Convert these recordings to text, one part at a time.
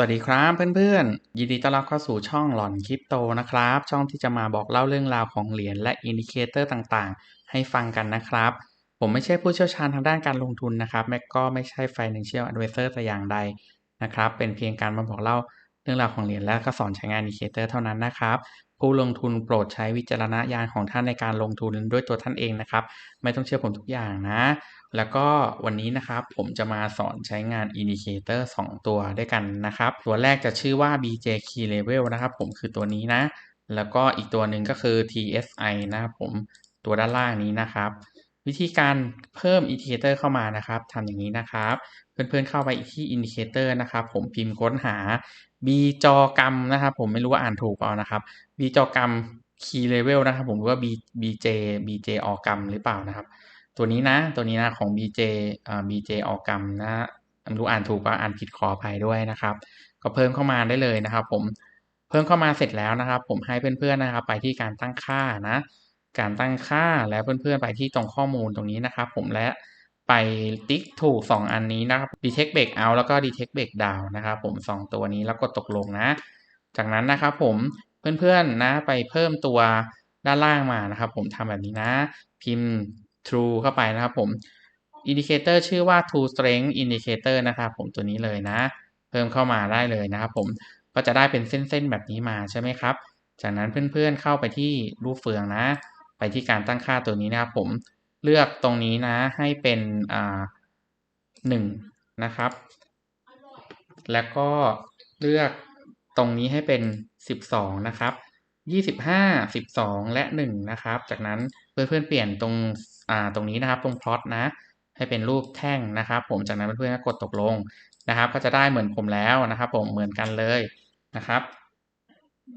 สวัสดีครับเพื่อนๆ ยินดีต้อนรับเข้าสู่ช่องหลอนคริปโตนะครับ ช่องที่จะมาบอกเล่าเรื่องราวของเหรียญและอินดิเคเตอร์ต่างๆ ให้ฟังกันนะครับ ผมไม่ใช่ผู้เชี่ยวชาญทางด้านการลงทุนนะครับแม็กก็ไม่ใช่ Financial Advisor แต่อย่างใดนะครับ เป็นเพียงการมาบอกเล่าเรื่องราวของเหรียญและก็สอนใช้งานอินดิเคเตอร์เท่านั้นนะครับ ผู้ลงทุนโปรดใช้วิจารณญาณของท่านในการลงทุนด้วยตัวท่านเองนะครับ ไม่ต้องเชื่อผมทุกอย่างนะ แล้วก็วันนี้นะครับผมจะมาสอนใช้งาน Indicator 2 ตัวด้วยกันนะครับ ตัวแรกจะชื่อว่า BJ Key Level นะครับผมคือตัวนี้นะ แล้วก็อีกตัวหนึ่งก็คือ TSI นะครับผมตัวด้านล่างนี้นะครับ วิธีการเพิ่ม Indicator เข้ามานะครับทำอย่างนี้นะครับ เพื่อนๆเข้าไปที่ Indicator นะครับ ผมพิมพ์ค้นหา B จอกรรมนะครับ ผมไม่รู้ว่าอ่านถูกเปล่านะครับ B จอกรรม Key Level นะครับ ผมหรือว่า B BJ BJ ออกรรมหรือเปล่านะครับ ตัวนี้นะ ตัวนี้นะของ BJ อ่า BJ ออกกรรมนะไม่รู้อ่านถูกป่ะอ่านผิดขออภัยด้วยนะครับ ก็เพิ่มเข้ามาได้เลยนะครับ ผมเพิ่มเข้ามาเสร็จแล้วนะครับ ผมให้เพื่อนๆนะครับ ไปที่การตั้งค่านะ การตั้งค่าแล้วเพื่อนๆไปที่ตรงข้อมูลตรงนี้นะครับ ผมและไปติ๊กถูก 2 อันนี้นะครับ detect break out แล้วก็ detect break down นะครับ ผม 2 ตัวนี้แล้วกดตกลงนะ จากนั้นนะครับ ผมเพื่อนๆนะ ไปเพิ่มตัวด้านล่างมานะครับ ผมทำแบบนี้นะ พิมพ์ true เข้าไปนะครับผม indicator ชื่อว่า true strength indicator นะครับผมตัวนี้เลยนะ เพิ่มเข้ามาได้เลยนะครับผมก็จะได้เป็นเส้นๆแบบนี้มาใช่ไหมครับ จากนั้นเพื่อนๆเข้าไปที่รูปเฟืองนะ ไปที่การตั้งค่าตัวนี้นะครับผมเลือกตรงนี้นะให้เป็นอ่าหนึ่งนะครับ แล้วก็เลือกตรงนี้ให้เป็นสิบสองนะครับยี่สิบห้าสิบสองและหนึ่งนะครับ จากนั้น เพื่อนๆเปลี่ยนตรงอ่าตรงนี้นะครับตรงพลอตนะ ให้เป็นรูปแท่งนะครับ ผมจากนั้นเพื่อนๆก็กดตกลงนะครับ ก็จะได้เหมือนผมแล้วนะครับ ผมเหมือนกันเลยนะครับ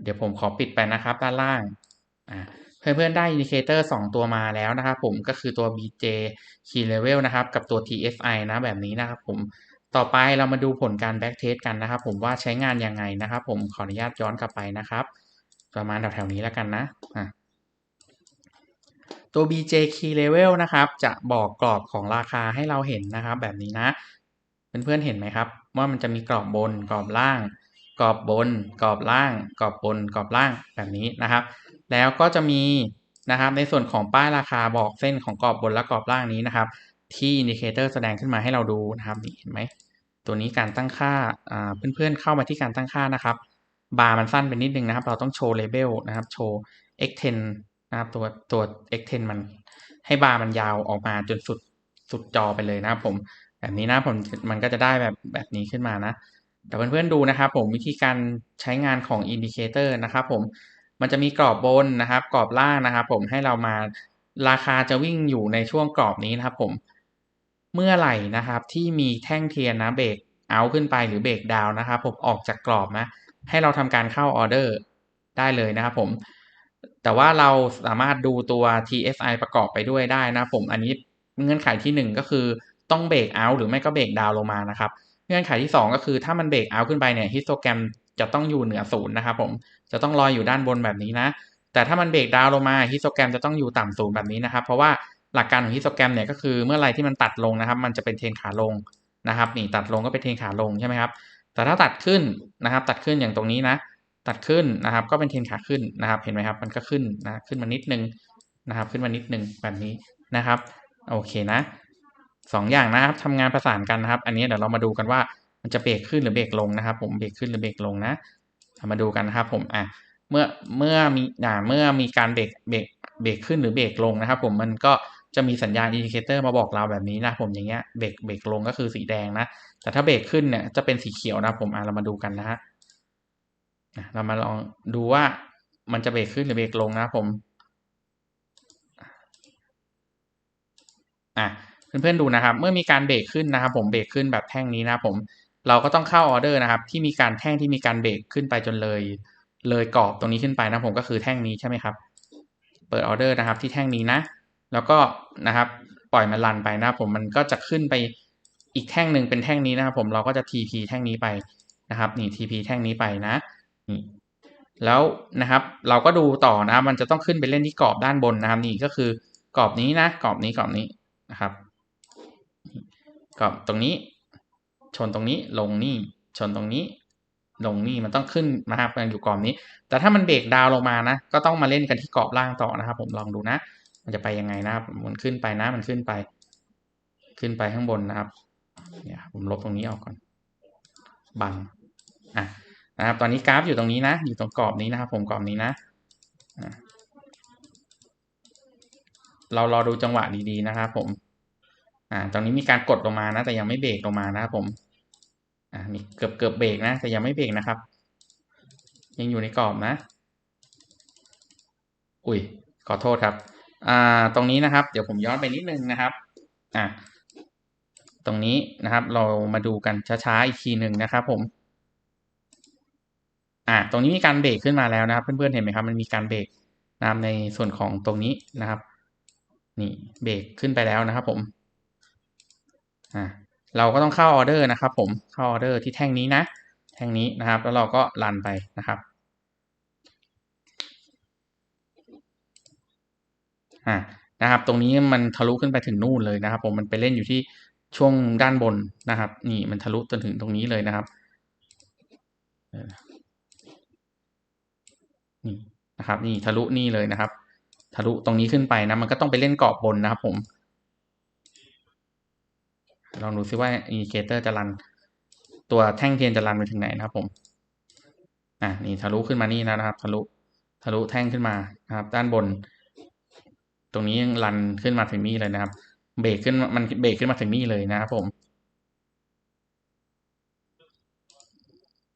เดี๋ยวผมขอปิดไปนะครับ ด้านล่างอ่าเพื่อนๆได้อินดิเคเตอร์2ตัวมาแล้วนะครับผมก็คือตัว BJ Key Level นะครับ กับตัว TSI นะแบบนี้นะครับผมต่อไปเรามาดูผลการ back test กันนะครับ ผมว่าใช้งานยังไงนะครับ ผมขออนุญาตย้อนกลับไปนะครับ ประมาณแถวๆนี้แล้วกันนะอะ ตัว BJ Key Level นะครับ จะบอกกรอบของราคาให้เราเห็นนะครับ แบบนี้นะ เพื่อนๆเห็นไหมครับ ว่ามันจะมีกรอบบนกรอบล่าง กรอบบน กรอบล่าง กรอบบน กรอบล่างแบบนี้นะครับ แล้วก็จะมีนะครับในส่วนของป้ายราคาบอกเส้นของกรอบบนและกรอบล่างนี้นะครับ ที่อินดิเคเตอร์แสดงขึ้นมาให้เราดูนะครับนี่เห็นไหมตัวนี้การตั้งค่าเพื่อนๆเข้ามาที่การตั้งค่านะครับบาร์มันสั้นไปนิดนึงนะครับ เราต้องโชว์เลเบลนะครับโชว์ x10 นะครับตัวตัว x10 มันให้บาร์มันยาวออกมาจนสุดสุดจอไปเลยนะครับผมแบบนี้นะผมมันก็จะได้แบบแบบนี้ขึ้นมานะ แต่เพื่อนๆดูนะครับผมวิธีการใช้งานของอินดิเคเตอร์นะครับผมมันจะมีกรอบบนนะครับ กรอบล่างนะครับ ผมให้เรามาราคาจะวิ่งอยู่ในช่วงกรอบนี้นะครับ ผมเมื่อไหร่นะครับที่มีแท่งเทียนนะเบรกเอาขึ้นไปหรือเบรกดาวนะครับ ผมออกจากกรอบนะให้เราทำการเข้าออเดอร์ได้เลยนะครับ ผม แต่ว่าเราสามารถดูตัว TSI ประกอบไปด้วยได้นะผม อันนี้เงื่อนไขที่ 1 ก็คือต้องเบรกเอาหรือไม่ก็เบรกดาวลงมานะครับ เงื่อนไขที่ 2 ก็คือถ้ามันเบรกเอาขึ้นไปเนี่ยฮิสโตแกรมจะต้องอยู่เหนือศูนย์นะครับผมจะต้องลอยอยู่ด้านบนแบบนี้นะ แต่ถ้ามันเบรกดาวลงมาฮิสโตแกรมจะต้องอยู่ต่ำศูนย์แบบนี้นะครับ เพราะว่าหลักการของฮิสโตแกรมเนี่ยก็คือเมื่อไรที่มันตัดลงนะครับ มันจะเป็นเทรนขาลงนะครับนี่ตัดลงก็เป็นเทรนขาลงใช่ไหมครับแต่ถ้าตัดขึ้นนะครับ ตัดขึ้นอย่างตรงนี้นะ ตัดขึ้นนะครับ ก็เป็นเทรนขาขึ้นนะครับ เห็นไหมครับ มันก็ขึ้นนะขึ้นมานิดนึงนะครับ ขึ้นมานิดนึงแบบนี้นะครับ โอเคนะสองอย่างนะครับทำงานประสานกันนะครับ อันนี้เดี๋ยวเรามาดูกันว่ามันจะเบรกขึ้นหรือเบรกลงนะครับ ผมเบรกขึ้นหรือเบรกลงนะมาดูกันนะครับ ผมอะเมื่อเมื่อมีอ่าเมื่อมีการเบรกเบรกเบรกขึ้นหรือเบรกลงนะครับ ผมมันก็จะมีสัญญาณอินดิเคเตอร์มาบอกเราแบบนี้นะผมอย่างเงี้ยเบรกเบรกลงก็คือสีแดงนะ แต่ถ้าเบรกขึ้นเนี่ยจะเป็นสีเขียวนะผมอะเรามาดูกันนะฮะ เรามาลองดูว่ามันจะเบรกขึ้นหรือเบรกลงนะผมอะเพื่อนๆดูนะครับ เมื่อมีการเบรกขึ้นนะครับ ผมเบรกขึ้นแบบแท่งนี้นะผม เราก็ต้องเข้าออเดอร์นะครับ ที่มีการแท่งที่มีการเบรกขึ้นไปจนเลย เลยกรอบตรงนี้ขึ้นไปนะผมก็คือแท่งนี้ใช่ไหมครับ เปิดออเดอร์นะครับ ที่แท่งนี้นะ แล้วก็นะครับ ปล่อยมันรันไปนะผมมันก็จะขึ้นไปอีกแท่งหนึ่งเป็นแท่งนี้นะครับ ผมเราก็จะ TP แท่งนี้ไปนะครับ นี่ TP แท่งนี้ไปนะ แล้วนะครับเราก็ดูต่อนะครับ มันจะต้องขึ้นไปเล่นที่กรอบด้านบนนะครับ นี่ก็คือกรอบนี้นะกรอบนี้กรอบนี้นะครับกรอบตรงนี้ ชนตรงนี้ลงนี่ชนตรงนี้ ลงนี่มันต้องขึ้นนะครับมันอยู่กรอบนี้ แต่ถ้ามันเบรกดาวลงมานะ ก็ต้องมาเล่นกันที่กรอบล่างต่อนะครับ ผมลองดูนะ มันจะไปยังไงนะครับ มันขึ้นไปนะ มันขึ้นไป ขึ้นไปข้างบนนะครับ เนี่ยผมลบตรงนี้ออกก่อน บังอะ นะครับ ตอนนี้กราฟอยู่ตรงนี้นะ อยู่ตรงกรอบนี้นะครับ ผมกรอบนี้นะ เรารอดูจังหวะดีๆนะครับ ผม อ่า ตอนนี้มีการกดลงมานะ แต่ยังไม่เบรกลงมานะครับผม อ่า มีเกือบเกือบเบรกนะ แต่ยังไม่เบรกนะครับ ยังอยู่ในกรอบนะ อุ้ย ขอโทษครับ อ่า ตรงนี้นะครับ เดี๋ยวผมย้อนไปนิดนึงนะครับ อ่าตรงนี้นะครับ เรามาดูกันช้าๆอีกทีหนึ่งนะครับ ผม อ่าตรงนี้มีการเบรกขึ้นมาแล้วนะครับ เพื่อนๆเห็นไหมครับ มันมีการเบรกนะครับในส่วนของตรงนี้นะครับ นี่เบรกขึ้นไปแล้วนะครับ ผมอ่าเราก็ต้องเข้าออเดอร์นะครับ ผมเข้าออเดอร์ที่แท่งนี้นะ แท่งนี้นะครับ แล้วเราก็รันไปนะครับอ่านะครับ ตรงนี้มันทะลุขึ้นไปถึงนู่นเลยนะครับ ผมมันไปเล่นอยู่ที่ช่วงด้านบนนะครับ นี่มันทะลุจนถึงตรงนี้เลยนะครับ นี่นะครับ นี่ทะลุนี่เลยนะครับ ทะลุตรงนี้ขึ้นไปนะ มันก็ต้องไปเล่นกรอบบนนะครับผม ลองดูซิว่าอินดิเคเตอร์จะรัน ตัวแท่งเทียนจะรันไปถึงไหนนะครับ ผมอ่านี่ทะลุขึ้นมานี่นะครับ ทะลุทะลุแท่งขึ้นมานะครับ ด้านบน ตรงนี้ยังรันขึ้นมาถึงนี่เลยนะครับ เบรกขึ้นมันเบรกขึ้นมาถึงนี่เลยนะครับผม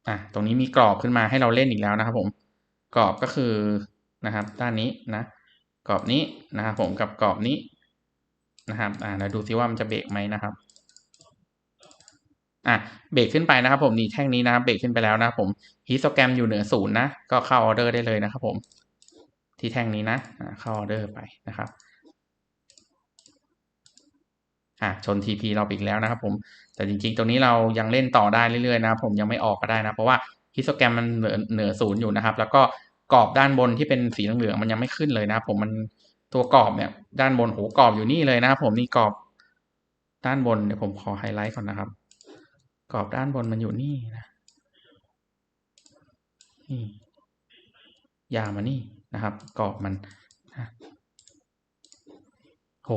อะตรงนี้มีกรอบขึ้นมาให้เราเล่นอีกแล้วนะครับผม กรอบก็คือนะครับด้านนี้นะกรอบนี้นะครับผมกับกรอบนี้นะครับอ่าเราดูซิว่ามันจะเบรกไหมนะครับอะเบรกขึ้นไปนะครับ ผมนี่แท่งนี้นะครับเบรกขึ้นไปแล้วนะครับผมฮิสโตแกรมอยู่เหนือศูนย์นะก็เข้าออเดอร์ได้เลยนะครับ ผม ที่แท่งนี้นะเข้าออเดอร์ไปนะครับอะชน TP เราอีกแล้วนะครับ ผมแต่จริง ๆ ตรงนี้เรายังเล่นต่อได้เรื่อยๆนะครับผมยังไม่ออกก็ได้นะ เพราะว่าฮิสโตแกรมมันเหนือเหนือศูนย์อยู่นะครับ แล้วก็ กรอบด้านบนที่เป็นสีเหลืองๆมันยังไม่ขึ้นเลยนะผมมันตัวกรอบเนี่ย ด้านบนโหกรอบอยู่นี่เลยนะผมนี่กรอบด้านบนเดี๋ยวผมขอไฮไลท์ก่อนนะครับ กรอบด้านบนมันอยู่นี่นะนี่ยาวมานี่นะครับ กรอบมันโห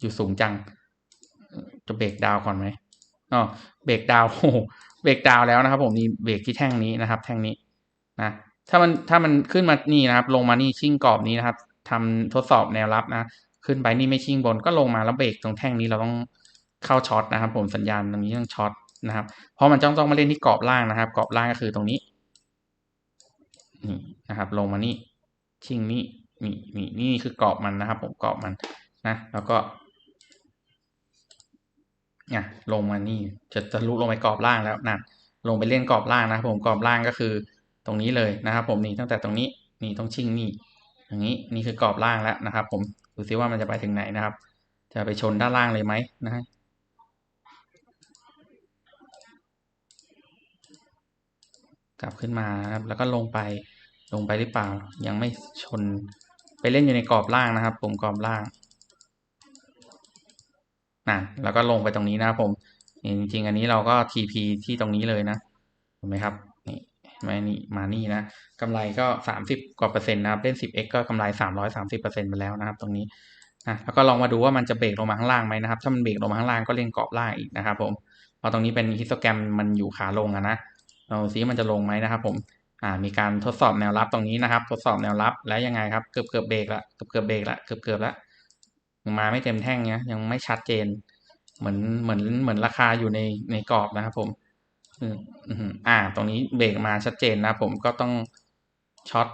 อยู่สูงจัง จะเบรกดาวก่อนไหมอ๋อเบรกดาวโอ้เบรกดาวแล้วนะครับ ผมนี่เบรกที่แท่งนี้นะครับ แท่งนี้นะ ถ้ามันถ้ามันขึ้นมานี่นะครับ ลงมานี่ชิ่งกรอบนี้นะครับทำทดสอบแนวรับนะ ขึ้นไปนี่ไม่ชิ่งบนก็ลงมาแล้วเบรกตรงแท่งนี้เราต้องเข้าช็อตนะครับ ผมสัญญาณตรงนี้ต้องช็อตนะครับ เพราะมันจ้องต้องมาเล่นที่กรอบล่างนะครับกรอบล่างก็คือตรงนี้นี่นะครับ ลงมานี่ชิ่งนี่นี่นี่นี่คือกรอบมันนะครับ ผมกรอบมันนะ แล้วก็เนี่ยลงมานี่จะจะลุลงไปกรอบล่างแล้วนั่นลงไปเล่นกรอบล่างนะครับผมกรอบล่างก็คือ ตรงนี้เลยนะครับ ผมนี่ตั้งแต่ตรงนี้นี่ต้องชิ่งนี่อย่างนี้นี่คือกรอบล่างแล้วนะครับ ผมดูซิว่ามันจะไปถึงไหนนะครับ จะไปชนด้านล่างเลยไหมนะฮะกลับขึ้นมานะครับ แล้วก็ลงไปลงไปหรือเปล่า ยังไม่ชนไปเล่นอยู่ในกรอบล่างนะครับ ผมกรอบล่างนะแล้วก็ลงไปตรงนี้นะครับผมจริงๆอันนี้เราก็ TP ที่ตรงนี้เลยนะเห็นไหมครับ มานี่มานี่นะกำไรก็สามสิบกว่าเปอร์เซ็นต์นะครับเล่น 10x ก็กำไรสามร้อยสามสิบเปอร์เซ็นต์ไปแล้วนะครับ ตรงนี้นะแล้วก็ลองมาดูว่ามันจะเบรกลงมาข้างล่างไหมนะครับ ถ้ามันเบรกลงมาข้างล่างก็เล่นกรอบล่างอีกนะครับ ผมเพราะตรงนี้เป็นฮิสโตแกรมมันอยู่ขาลงอะนะเราซิมันจะลงไหมนะครับ ผมอ่ามีการทดสอบแนวรับตรงนี้นะครับ ทดสอบแนวรับแล้วยังไงครับเกือบเกือบเบรกละเกือบเกือบเบรกละเกือบเกือบละยังมาไม่เต็มแท่งเนี้ยยังไม่ชัดเจน เหมือนเหมือนเหมือนราคาอยู่ในในกรอบนะครับ ผม อืมอ่า ตรงนี้เบรกมาชัดเจนนะผมก็ต้องช็อต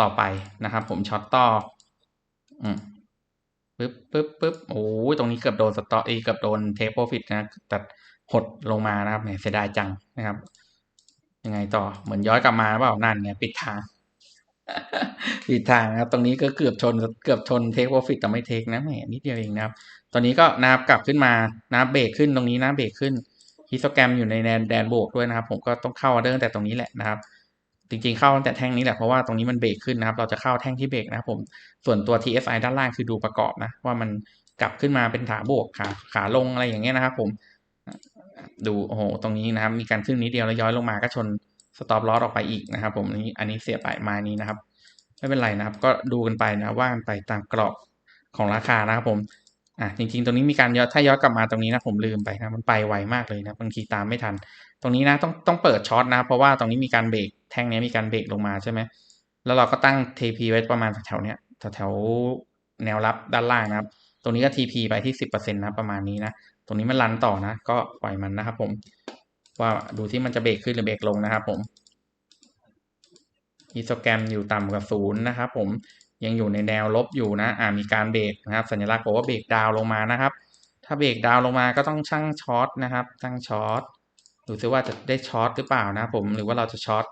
ต่อไปนะครับ ผมช็อตต่ออืมปึ๊บปึ๊บปึ๊บโอ้ยตรงนี้เกือบโดนสต็อปเอเกือบโดนเทปโปรฟิตนะแต่หดลงมานะครับเนี่ยเสียดายจังนะครับ ยังไงต่อเหมือนย้อนกลับมาเปล่านั่นเนี่ยปิดทางปิดทางนะครับ ตรงนี้ก็เกือบชนเกือบชนเทคโปรฟิตแต่ไม่เทคนะแหมนิดเดียวเองนะครับ ตอนนี้ก็นะครับกลับขึ้นมานะเบรกขึ้นตรงนี้นะเบรกขึ้น ฮิสโตแกรมอยู่ในแดนแดนโบกด้วยนะครับ ผมก็ต้องเข้าออเดอร์ตั้งแต่ตรงนี้แหละนะครับจริงๆเข้าตั้งแต่แท่งนี้แหละเพราะว่าตรงนี้มันเบรกขึ้นนะครับ เราจะเข้าแท่งที่เบรกนะครับผมส่วนตัว TSI ด้านล่างคือดูประกอบนะ ว่ามันกลับขึ้นมาเป็นขาบวกขาขาลงอะไรอย่างเงี้ยนะครับ ผมดูโอ้โหตรงนี้นะครับ มีการขึ้นนิดเดียวแล้วย้อยลงมาก็ชนสต็อปลอสออกไปอีกนะครับ ผมนี้อันนี้เสียไปม้นี้นะครับ ไม่เป็นไรนะครับ ก็ดูกันไปนะว่ากันไปตามกรอบของราคานะครับ ผม อะจริงๆ ตรงนี้มีการย้อนถ้าย้อนกลับมาตรงนี้นะผมลืมไปนะมันไปไวมากเลยนะบางทีตามไม่ทัน ตรงนี้นะต้องต้องเปิดช็อตนะ เพราะว่าตรงนี้มีการเบรกแท่งนี้มีการเบรกลงมาใช่ไหมแล้วเราก็ตั้ง TP ไว้ประมาณแถวเนี้ยแถวแนวรับด้านล่างนะครับ ตรงนี้ก็ TP ไปที่สิบเปอร์เซ็นต์นะประมาณนี้นะ ตรงนี้มันรันต่อนะ ก็ปล่อยมันนะครับผม ว่าดูที่มันจะเบรกขึ้นหรือเบรกลงนะครับผมฮิสโตแกรมอยู่ต่ำกว่าศูนย์นะครับผม ยังอยู่ในแนวลบอยู่นะอ่ามีการเบรกนะครับ สัญลักษณ์บอกว่าเบรกดาวลงมานะครับ ถ้าเบรกดาวลงมาก็ต้องชั่งช็อตนะครับชั่งช็อตดูซิว่าจะได้ช็อตหรือเปล่านะผมหรือว่าเราจะช็อต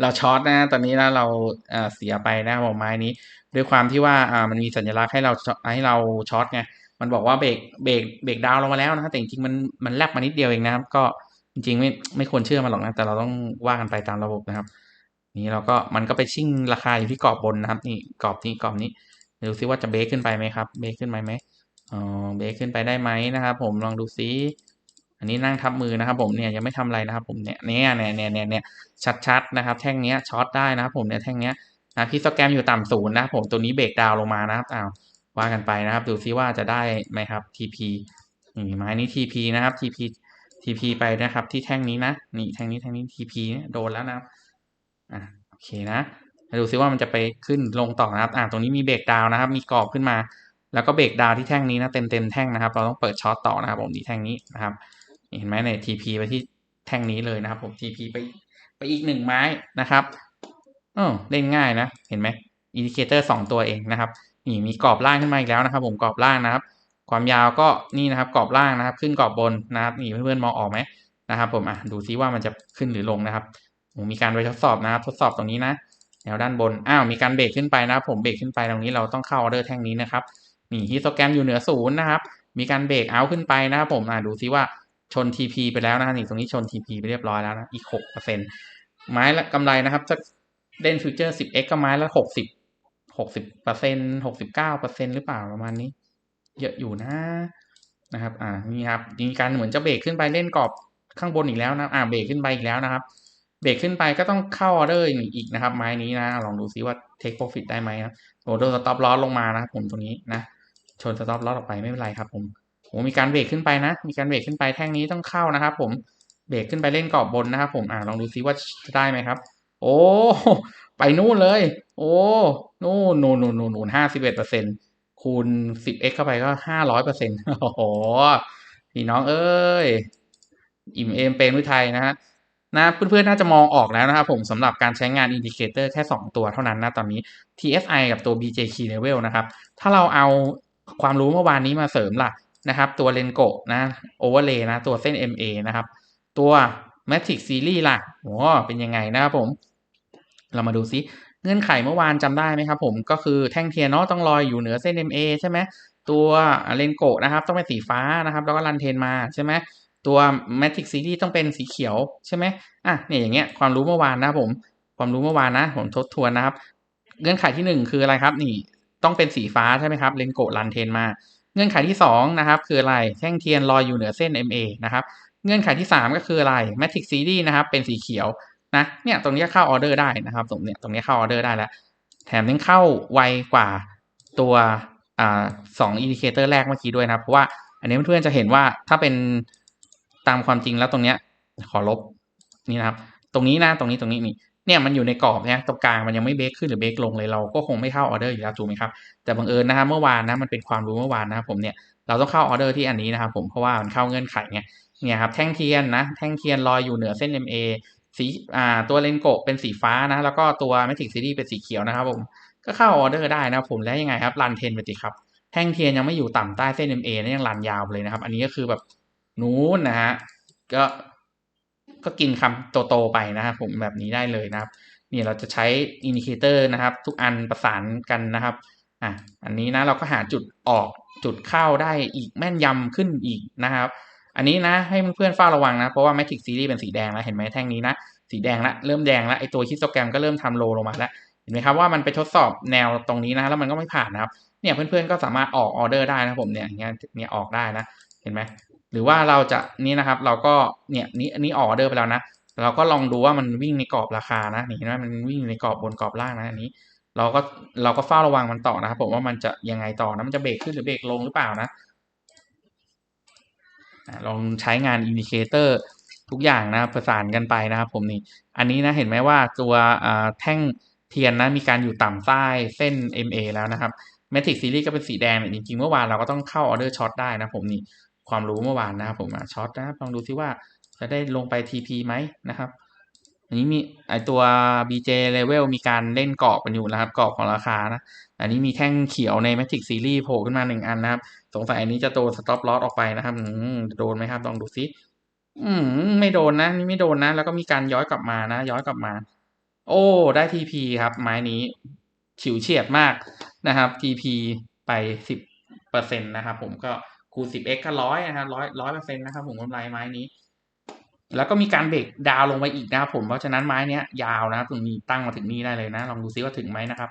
เราช็อตนะตอนนี้นะเราเสียไปนะผมไม้นี้ ด้วยความที่ว่าอ่ามันมีสัญลักษณ์ให้เราให้เราช็อตไงมันบอกว่าเบรกเบรกเบรกดาวลงมาแล้วนะแต่จริงๆมันมันแลบมานิดเดียวเองนะครับ ก็จริงๆไม่ไม่ควรเชื่อมันหรอกนะแต่เราต้องว่ากันไปตามระบบนะครับ นี่เราก็มันก็ไปชิ่งราคาอยู่ที่กรอบบนนะครับ นี่กรอบนี้กรอบนี้ดูซิว่าจะเบรกขึ้นไปไหมครับเบรกขึ้นไปไหมอ๋อเบรกขึ้นไปได้ไหมนะครับ ผมลองดูซิอันนี้นั่งทับมือนะครับ ผมเนี่ยยังไม่ทำอะไรนะครับ ผมเนี่ยเนี่ยเนี่ยเนี่ยเนี่ยเนี่ยชัดๆนะครับ แท่งเนี้ยช็อตได้นะครับ ผมเนี่ยแท่งเนี้ยนะพี่สแกมอยู่ต่ำศูนย์นะผมตัวนี้เบรกดาวลงมานะครับอ้าวว่ากันไปนะครับ ดูซิว่าจะได้ไหมครับ TP นี่ไม้นี้ TP นะครับ TP TP ไปนะครับ ที่แท่งนี้นะนี่แท่งนี้แท่งนี้ TP เนี่ยโดนแล้วนะครับ อะโอเคนะมาดูซิว่ามันจะไปขึ้นลงต่อนะครับอ่าตรงนี้มีเบรกดาวนะครับ มีกรอบขึ้นมา แล้วก็เบรกดาวที่แท่งนี้นะเต็มเต็มแท่งนะครับ เราต้องเปิดช็อตต่อนะครับ ผมที่แท่งนี้นะครับเห็นไหมใน TP ไปที่แท่งนี้เลยนะครับ ผม TP ไปไปอีกหนึ่งไม้นะครับเออเล่นง่ายนะ เห็นไหมอินดิเคเตอร์สองตัวเองนะครับนี่มีกรอบล่างขึ้นมาอีกแล้วนะครับ ผมกรอบล่างนะครับ ความยาวก็นี่นะครับกรอบล่างนะครับ ขึ้นกรอบบนนะครับนี่เพื่อนๆมองออกไหมนะครับ ผมอะดูซิว่ามันจะขึ้นหรือลงนะครับ มีการไปทดสอบนะครับ ทดสอบตรงนี้นะแนวด้านบน อ้าว มีการเบรกขึ้นไปนะผมเบรกขึ้นไปตรงนี้เราต้องเข้าออเดอร์แท่งนี้นะครับ นี่ฮิสโตแกรมอยู่เหนือศูนย์นะครับ มีการเบรกเอาขึ้นไปนะครับผมอะดูซิว่าชน TP ไปแล้วนะนี่ตรงนี้ชน TP ไปเรียบร้อยแล้วนะ อีกหกเปอร์เซ็นต์ไม้ละกำไรนะครับจะเล่นฟิวเจอร์ 10x ก็ไม้ละหกสิบหกสิบเปอร์เซ็นหกสิบเก้าเปอร์เซ็นหรือเปล่าประมาณนี้ เยอะอยู่นะนะครับ อ่า นี่ครับมีการเหมือนจะเบรกขึ้นไปเล่นกรอบข้างบนอีกแล้วนะ อ่า เบรกขึ้นไปอีกแล้วนะครับ เบรกขึ้นไปก็ต้องเข้าออเดอร์อีกนะครับไม้นี้นะ ลองดูซิว่าเทคโปรฟิตได้ไหมนะโอ้โดนสต็อปลอสลงมานะครับผมตรงนี้นะ ชนสต็อปลอสออกไปไม่เป็นไรครับผมโอ้มีการเบรกขึ้นไปนะ มีการเบรกขึ้นไปแท่งนี้ต้องเข้านะครับผมเบรกขึ้นไปเล่นกรอบบนนะครับผมอ่าลองดูซิว่าจะได้ไหมครับ โอ้ไปนู่นเลย โอ้นู่นนู่นนู่นนู่นห้าสิบเอ็ดเปอร์เซ็นคูณสิบเอ็กเข้าไปก็ห้าร้อยเปอร์เซ็นต์โอ้โหพี่น้องเอ้ยอิ่มเอมเป็นวิทยนะฮะ นะเพื่อนๆน่าจะมองออกแล้วนะครับผมสำหรับการใช้งานอินดิเคเตอร์แค่ 2 ตัวเท่านั้นนะตอนนี้ TSI กับตัว BJK Level นะครับ ถ้าเราเอาความรู้เมื่อวานนี้มาเสริมล่ะนะครับ ตัวเลนโกนะ Overlay นะ ตัวเส้น MA นะครับ ตัว Matrix Series ล่ะโอ้เป็นยังไงนะครับผม เรามาดูซิเงื่อนไขเมื่อวานจำได้ไหมครับผมก็คือแท่งเทียนเนาะต้องลอยอยู่เหนือเส้น MA ใช่ไหมตัวเลนโกนะครับ ต้องเป็นสีฟ้านะครับ แล้วก็รันเทนมาใช่ไหม ตัว Matrix Series ต้องเป็นสีเขียวใช่ไหมอะเนี่ยอย่างเงี้ยความรู้เมื่อวานนะผม ความรู้เมื่อวานนะ ผมทบทวนนะครับ เงื่อนไขที่หนึ่งคืออะไรครับนี่ต้องเป็นสีฟ้าใช่ไหมครับเลนโกรันเทนมา เงื่อนไขที่สองนะครับคืออะไรแท่งเทียนลอยอยู่เหนือเส้น MA นะครับเงื่อนไขที่สามก็คืออะไร Matrix Series นะครับเป็นสีเขียวนะเนี่ยตรงนี้เข้าออเดอร์ได้นะครับตรงเนี้ยตรงนี้เข้าออเดอร์ได้แล้ว แถมยังเข้าไวกว่าตัวอ่าสองอินดิเคเตอร์แรกเมื่อกี้ด้วยนะเพราะว่าอันนี้เพื่อนๆจะเห็นว่าถ้าเป็น ตามความจริงแล้วตรงเนี้ย ขอลบนี่นะครับ ตรงนี้นะตรงนี้ตรงนี้นี่เนี่ยมันอยู่ในกรอบเนี่ยตรงกลางมันยังไม่เบรกขึ้นหรือเบรกลงเลยเราก็คงไม่เข้าออเดอร์อยู่แล้วถูกไหมครับแต่บังเอิญนะครับเมื่อวานนะมันเป็นความรู้เมื่อวานนะครับผมเนี่ยเราต้องเข้าออเดอร์ที่อันนี้นะครับผมเพราะว่ามันเข้าเงื่อนไขไงเนี่ยครับแท่งเทียนนะแท่งเทียนลอยอยู่เหนือเส้น MA สีอ่าตัวเลนโกเป็นสีฟ้านะ แล้วก็ตัวแมทริกซีรีส์เป็นสีเขียวนะครับผมก็เข้าออเดอร์ได้นะผมแล้วยังไงครับรันเทนไปติครับแท่งเทียนยังไม่อยู่ต่ำใต้เส้น MA นะยังรันยาวเลยนะครับ อันนี้ก็คือแบบ นู้นนะฮะก็ก็กินคำโตๆไปนะครับผมแบบนี้ได้เลยนะครับนี่เราจะใช้อินดิเคเตอร์นะครับ ทุกอันประสานกันนะครับอะอันนี้นะเราก็หาจุดออกจุดเข้าได้อีกแม่นยำขึ้นอีกนะครับ อันนี้นะให้เพื่อนๆเฝ้าระวังนะ เพราะว่า Matrix Series เป็นสีแดงแล้วเห็นไหมแท่งนี้นะสีแดงละเริ่มแดงละไอตัวฮิสโตแกรมก็เริ่มทำโลลงมาแล้วเห็นไหมครับว่ามันไปทดสอบแนวตรงนี้นะแล้วมันก็ไม่ผ่านนะครับเนี่ยเพื่อนๆก็สามารถออกออเดอร์ได้นะผมเนี่ยอย่างเงี้ยเนี่ยออกได้นะเห็นไหม หรือว่าเราจะนี่นะครับเราก็เนี่ยนี้นี้ออเดอร์ไปแล้วนะเราก็ลองดูว่ามันวิ่งในกรอบราคานะนี่เห็นไหมมันวิ่งในกรอบบนกรอบล่างนะอันนี้ เราก็เราก็เฝ้าระวังมันต่อนะครับผมว่ามันจะยังไงต่อนะมันจะเบรกขึ้นหรือเบรกลงหรือเปล่านะลองใช้งานอินดิเคเตอร์ทุกอย่างนะประสานกันไปนะครับผมนี่อันนี้นะเห็นไหมว่าตัวแท่งเทียนนะมีการอยู่ต่ำใต้เส้น MA แล้วนะครับ m a t r i x Series ก็เป็นสีแดงจริงๆเมื่อวานเราก็ต้องเข้าออเดอร์ช็อตได้นะผมนี่ ความรู้เมื่อวานนะครับผมช็อตนะครับลองดูซิว่าจะได้ลงไป TP ไหมนะครับ อันนี้มีไอตัว BJ level มีการเล่นกรอบกันอยู่นะครับกรอบของราคานะ อันนี้มีแท่งเขียวใน Magic Series โผล่ขึ้นมาหนึ่งอันนะครับ สงสัยอันนี้จะโดน stop loss ออกไปนะครับโดนไหมครับลองดูซิอืมไม่โดนนะ นี่ไม่โดนนะ แล้วก็มีการย้อยกลับมานะ ย้อยกลับมา โอ้ ได้ทีพีครับ ไม้นี้ฉิวเฉียดมากนะครับทีพีไปสิบเปอร์เซ็นตนะครับผมก็ คูณสิบเอ็กก็ร้อยนะครับร้อยร้อยเปอร์เซ็นต์นะครับผมกำไรไม้นี้ แล้วก็มีการเบรกดาวลงไปอีกนะครับผม เพราะฉะนั้นไม้เนี้ยยาวนะครับตรงนี้ตั้งมาถึงนี่ได้เลยนะ ลองดูซิว่าถึงไหมนะครับ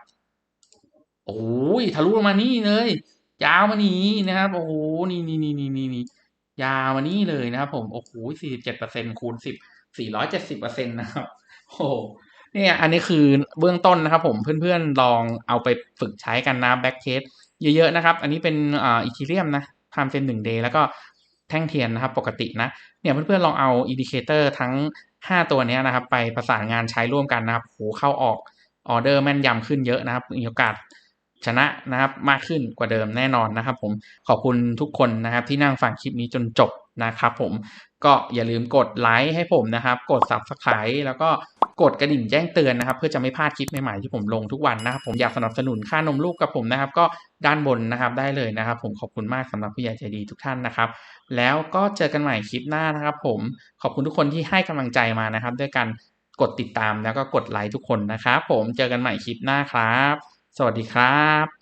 โอ้ยทะลุลงมานี่เลย ยาวมานี้นะครับ โอ้โห นี่นี่นี่นี่นี่นี่ยาวมานี่เลยนะครับผม โอ้โหสี่สิบเจ็ดเปอร์เซ็นต์คูณสิบสี่ร้อยเจ็ดสิบเปอร์เซ็นต์นะครับ โอ้เนี่ยอันนี้คือเบื้องต้นนะครับผมเพื่อนๆลองเอาไปฝึกใช้กันนะแบ็กเคสเยอะๆนะครับ อันนี้เป็นอ่าอีทีเรียมนะ ไทม์เฟรมหนึ่งเดย์แล้วก็แท่งเทียนนะครับ ปกตินะเนี่ยเพื่อนๆลองเอาอินดิเคเตอร์ทั้ง 5 ตัวนี้นะครับ ไปประสานงานใช้ร่วมกันนะครับโหเข้าออกออเดอร์แม่นยำขึ้นเยอะนะครับมีโอกาสชนะนะครับมากขึ้นกว่าเดิมแน่นอนนะครับ ผมขอบคุณทุกคนนะครับ ที่นั่งฟังคลิปนี้จนจบนะครับ ผมก็อย่าลืมกดไลค์ให้ผมนะครับ กด subscribe แล้วก็ กดกระดิ่งแจ้งเตือนนะครับ เพื่อจะไม่พลาดคลิปใหม่ๆที่ผมลงทุกวันนะครับ ผมอยากสนับสนุนค่านมลูกกับผมนะครับ ก็ด้านบนนะครับได้เลยนะครับ ผมขอบคุณมากสำหรับผู้ใหญ่ใจดีทุกท่านนะครับ แล้วก็เจอกันใหม่คลิปหน้านะครับ ผมขอบคุณทุกคนที่ให้กำลังใจมานะครับ ด้วยการกดติดตามแล้วก็กดไลค์ทุกคนนะครับ ผมเจอกันใหม่คลิปหน้าครับ สวัสดีครับ